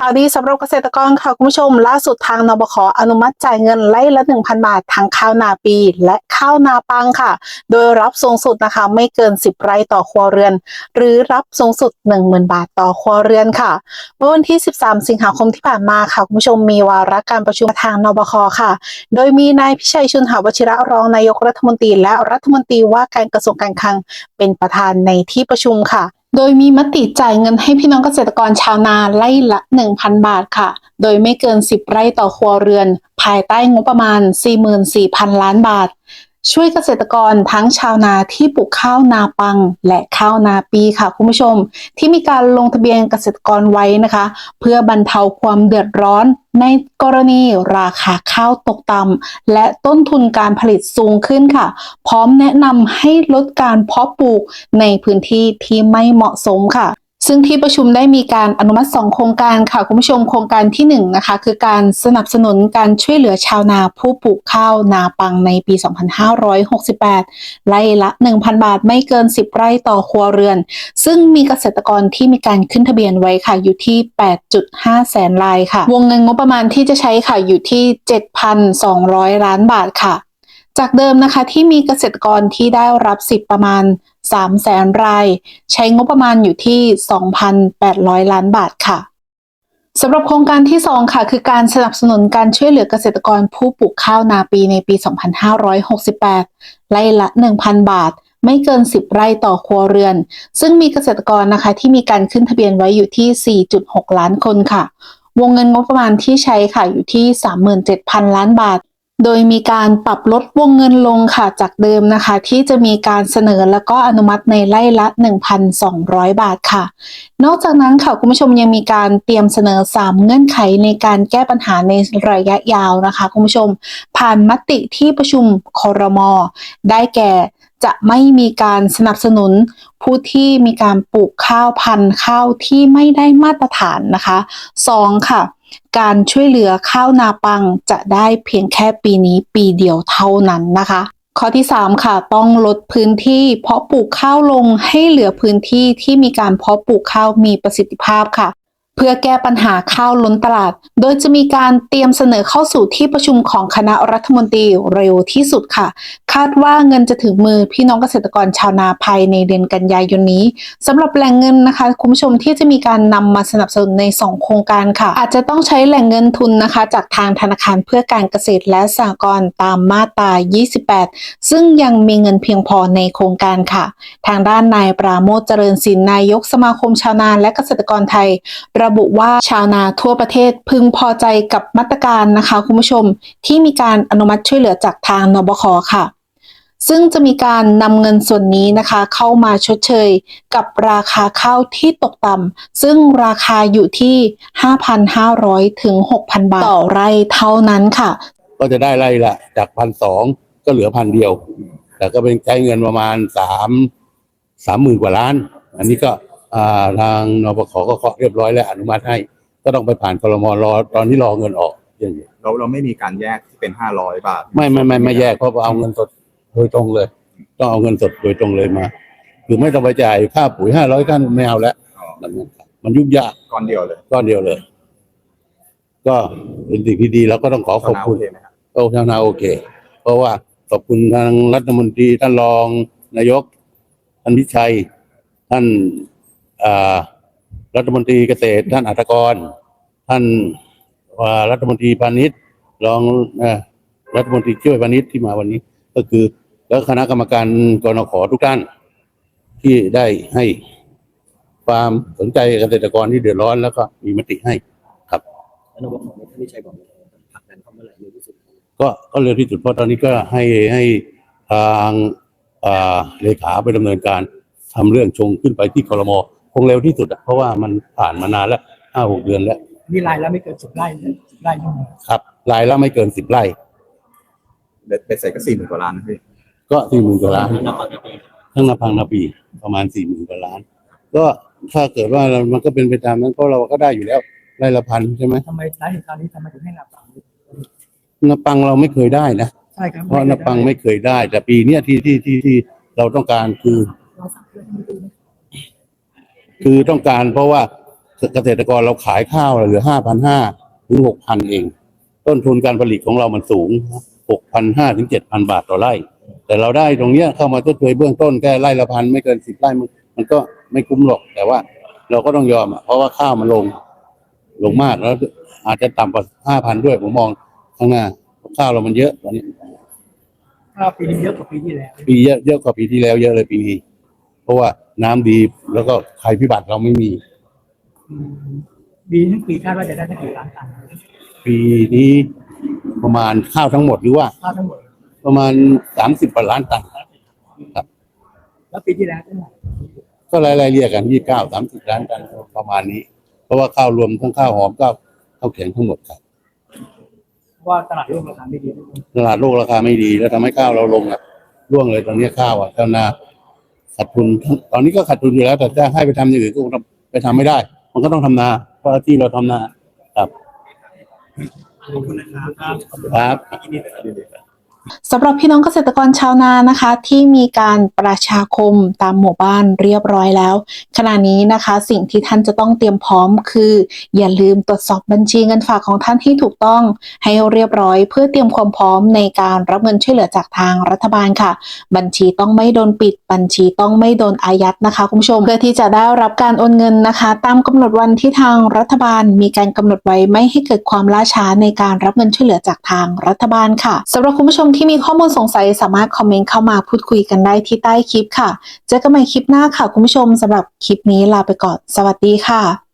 ข่าวดีสำหรับเกษตรกรค่ะคุณผู้ชม ล่าสุดทางนบขอนุมัติจ่ายเงินไล่ละ 1,000 บาททั้งข้าวนาปีและข้าวนาปังค่ะ โดยรับสูงสุดนะคะ ไม่เกิน 10 ไร่ต่อครัวเรือน หรือรับสูงสุด 10,000 บาทต่อครัวเรือนค่ะเมื่อวันที่ 13 สิงหาคมที่ผ่านมาค่ะคุณผู้ชมมีวาระการประชุมทางนบคค่ะ โดยมีนายพิชัยชุนหาวชิระรองนายกรัฐมนตรี และรัฐมนตรีว่าการกระทรวงการคลังเป็นประธานในที่ประชุมค่ะ โดยมีมติจ่ายเงินให้พี่น้องเกษตรกรชาวนาไร่ละ 1,000 บาทค่ะ โดยไม่เกิน 10 ไร่ต่อครัวเรือน ภายใต้งบประมาณ 44,000 ล้านบาท ช่วยเกษตรกรทั้งชาวนาที่ปลูกข้าวนาปัง และข้าวนาปีค่ะคุณผู้ชม ที่มีการลงทะเบียนเกษตรกรไว้นะคะ เพื่อบรรเทาความเดือดร้อนในกรณีราคาข้าวตกต่ำและต้นทุนการผลิตสูงขึ้นค่ะ พร้อมแนะนำให้ลดการเพาะปลูกในพื้นที่ที่ไม่เหมาะสมค่ะ ซึ่งที่ประชุมได้มีการอนุมัติ 2 โครงการค่ะคุณผู้ชมโครงการที่ 1 นะคะ คือการสนับสนุนการช่วยเหลือชาวนาผู้ปลูกข้าวนาปังในปี 2568 ไร่ละ 1,000 บาทไม่เกิน 10 ไร่ต่อครัวเรือน ซึ่งมีเกษตรกรที่มีการขึ้นทะเบียนไว้ค่ะอยู่ที่ 8.5 แสนรายค่ะ วงเงินงบประมาณที่จะใช้ค่ะอยู่ที่ 7,200 ล้านบาทค่ะ จากเดิมนะคะที่มีเกษตรกรที่ได้รับสิทธิ์ประมาณ 3แสนราย ใช้งบประมาณอยู่ที่ 2,800 ล้านบาทค่ะสำหรับโครงการที่ 2 ค่ะ คือการสนับสนุนการช่วยเหลือเกษตรกรผู้ปลูกข้าวนาปีในปี 2568 ไร่ละ 1,000 บาท ไม่เกิน 10 ไร่ต่อครัวเรือน ซึ่งมีเกษตรกรนะคะที่มีการขึ้นทะเบียนไว้อยู่ที่ 4.6 ล้านคนค่ะ วงเงินงบประมาณที่ใช้ค่ะอยู่ที่ 37,000 ล้านบาท โดยมีการปรับลดวงเงินลงค่ะจากเดิมนะคะ ที่จะมีการเสนอแล้วก็อนุมัติในไล่ละ 1,200 บาทค่ะ นอกจากนั้นค่ะคุณผู้ชมยังมีการเตรียมเสนอ 3 เงื่อนไขในการแก้ปัญหาในระยะยาวนะคะ คุณผู้ชม ผ่านมติที่ประชุมคอรมอได้แก่จะไม่มีการสนับสนุนผู้ที่มีการปลูกข้าวพันธุ์ข้าวที่ไม่ได้มาตรฐานนะคะ 2. ค่ะ การช่วยเหลือข้าวนาปังจะได้เพียงแค่ปีนี้ปีเดียวเท่านั้นนะคะ ข้อที่ 3 ค่ะ ต้องลดพื้นที่ เพาะปลูกข้าวลงให้เหลือพื้นที่ที่มีการเพาะปลูกข้าวมีประสิทธิภาพค่ะ เพื่อแก้ปัญหาข้าวล้นตลาด โดยจะมีการเตรียมเสนอเข้าสู่ที่ประชุมของคณะรัฐมนตรีเร็วที่สุดค่ะ คาดว่าเงินจะถึงมือพี่น้องเกษตรกรชาวนาภายในเดือนกันยายนนี้สำหรับแหล่งเงินนะคะคุณผู้ชมที่จะมีการนำมาสนับสนุนใน 2 โครงการค่ะ อาจจะต้องใช้แหล่งเงินทุนนะคะ จากทางธนาคารเพื่อการเกษตรและสหกรณ์ตามมาตรา 28 ซึ่งยังมีเงินเพียงพอในโครงการค่ะ ทางด้านนายปราโมทเจริญศิลป์นายกสมาคมชาวนาและเกษตรกรไทยระบุว่าชาวนาทั่วประเทศพึงพอใจกับมาตรการนะคะคุณผู้ชมที่มีการอนุมัติช่วยเหลือจากทางนบคค่ะ ซึ่งจะมีการนำเงินส่วนนี้นะคะ เข้ามาชดเชย กับราคาข้าวที่ตกต่ำซึ่งราคาอยู่ที่ 5,500 ถึง 6,000 บาทต่อไร่เท่านั้นค่ะ ก็จะได้ไร่ละจากพันสองก็เหลือพันเดียว แต่ก็เป็นใช้เงินประมาณสามสามหมื่นกว่าล้าน อันนี้ก็ ทางนปขก็เคาะเรียบร้อยแล้วอนุมัติให้ ก็ต้องไปผ่านคลมรอตอนที่รอเงินออกอย่างนี้เราเราไม่มีการแยกที่เป็นห้าร้อยบาท ไม่ไม่ไม่ไม่แยกเพราะว่าเอาเงินสดโดยตรงเลย ต้องเอาเงินสดโดยตรงเลยมา คือไม่ต้องไปจ่ายค่าปุ๋ยห้าร้อยค่าไม่เอาแล้วอ๋อมันมันยุ่งยากก้อนเดียวเลยก้อนเดียวเลย ก็เป็นสิ่งที่ดีแล้วก็ต้องขอขอบคุณชาวนาโอเคไหมครับโอ้ชาวนาโอเค เพราะว่าขอบคุณทางรัฐมนตรีท่านรองนายกท่านพิชัยท่านอ่า รัฐมนตรีเกษตรท่านอัตกร ท่านอ่ารัฐมนตรีพาณิชย์รองเอ่อรัฐมนตรีช่วยพาณิชย์ที่มาวันนี้ ก็คือแล้วคณะกรรมการกรนขทุกท่าน ที่ได้ให้ความสนใจเกษตรกรที่เดือดร้อนแล้วก็มีมติให้อนุบอกของท่านวิชัยบอกว่าผลักดันเข้ามาหลายเร็วที่สุดก็ก็เร็วที่สุดเพราะตอนนี้ก็ให้ให้ทางอ่าเลขาไปดำเนินการทำเรื่องชงขึ้นไปที่คอรมอค งเร็วที่สุดอะเพราะว่ามันผ่านมานานแล้วห้าหกเดือนแล้ว มีรายแล้วไม่เกินสิบไร่สิบไร่นี่ครับรายละไม่เกินสิบไร่ เบ็ดเบ็ดเสร็จก็สี่หมื่นกว่าล้านนะพี่ก็สี่หมื่นกว่าล้านนับปกติทั้งนาพังนาปีประมาณสี่หมื่นกว่าล้าน ก็ถ้าเกิดว่าเรามันก็เป็นไปตามนั้นเพราะเราก็ได้อยู่แล้วไร่ละพันใช่ไหมทำไมสาเหตุการณ์นี้ทำไมถึงให้หลับฝังนาปังเราไม่เคยได้นะใช่ครับเพราะนาปังไม่เคยได้ แต่ปีเนี้ยที่ที่ที่ที่เราต้องการคือ เราสั่งเพื่อนไม่ดูนะคื อต้องการเพราะว่าเกษตรกรเราขายข้าวเหลือห้าพันห้าถึงหกพันเอง ต้นทุนการผลิตของเรามันสูงหกพันห้าถึงเจ็ดพันบาทต่อไร่ แต่เราได้ตรงเนี้ยเข้ามาชดเชยเบื้องต้นแค่ไร่ละพันไม่เกินสิบไร่มันมันก็ไม่คุ้มหรอก แต่ว่าเราก็ต้องยอมอะเพราะว่าข้าวมันลงลงมากแล้วอาจจะต่ำกว่าห้าพันด้วยผมมองข้างหน้าข้าวเรามันเยอะตอนนี้ถ้าปีนี้เยอะกว่าปีที่แล้ว ปีเยอะเยอะกว่าปีที่แล้วเยอะเลยปีนี้ เพราะว่าน้ำดีแล้วก็ภัยพิบัติเราไม่มีอืมปีทั้งปีคาดว่าจะได้สักกี่ล้านตันปีนี้ประมาณข้าวทั้งหมดหรือว่าข้าวทั้งหมด ประมาณสามสิบกว่าล้านตัน แล้วปีที่แล้วเท่าไหร่ก็ไล่ๆเรียกกันยี่เก้าสามสิบล้านตันประมาณนี้ เพราะว่าข้าวรวมทั้งข้าวหอมข้าวข้าวแข็งทั้งหมดครับเพราะว่าตลาดโลกราคาไม่ดีตลาดโลกราคาไม่ดี แล้วทำให้ข้าวเราลงอะร่วงเลยตอนนี้ข้าวอะเจ้าหน้า ขาดทุนทั้งตอนนี้ก็ขาดทุนอยู่แล้ว แต่จะให้ไปทำอย่างอื่นก็คงไปทำไม่ได้ มันก็ต้องทำนาเพราะที่เราทำนาครับขอบคุณนะครับครับ สำหรับพี่น้องเกษตรกรชาวนานะคะ ที่มีการประชาคมตามหมู่บ้านเรียบร้อยแล้ว ขณะนี้นะคะสิ่งที่ท่านจะต้องเตรียมพร้อมคือ อย่าลืมตรวจสอบบัญชีเงินฝากของท่านที่ถูกต้องให้เรียบร้อย เพื่อเตรียมความพร้อมในการรับเงินช่วยเหลือจากทางรัฐบาลค่ะ บัญชีต้องไม่โดนปิด บัญชีต้องไม่โดนอายัดนะคะคุณผู้ชมเพื่อที่จะได้รับการโอนเงินนะคะ ตามกำหนดวันที่ทางรัฐบาล มีการกำหนดไว้ไม่ให้เกิดความล่าช้าในการรับเงินช่วยเหลือจากทางรัฐบาลค่ะสำหรับคุณผู้ชมที่มีข้อมูลสงสัยสามารถคอมเมนต์เข้ามาพูดคุยกันได้ที่ใต้คลิปค่ะ เจอกันใหม่คลิปหน้าค่ะคุณผู้ชมสำหรับคลิปนี้ลาไปก่อน สวัสดีค่ะ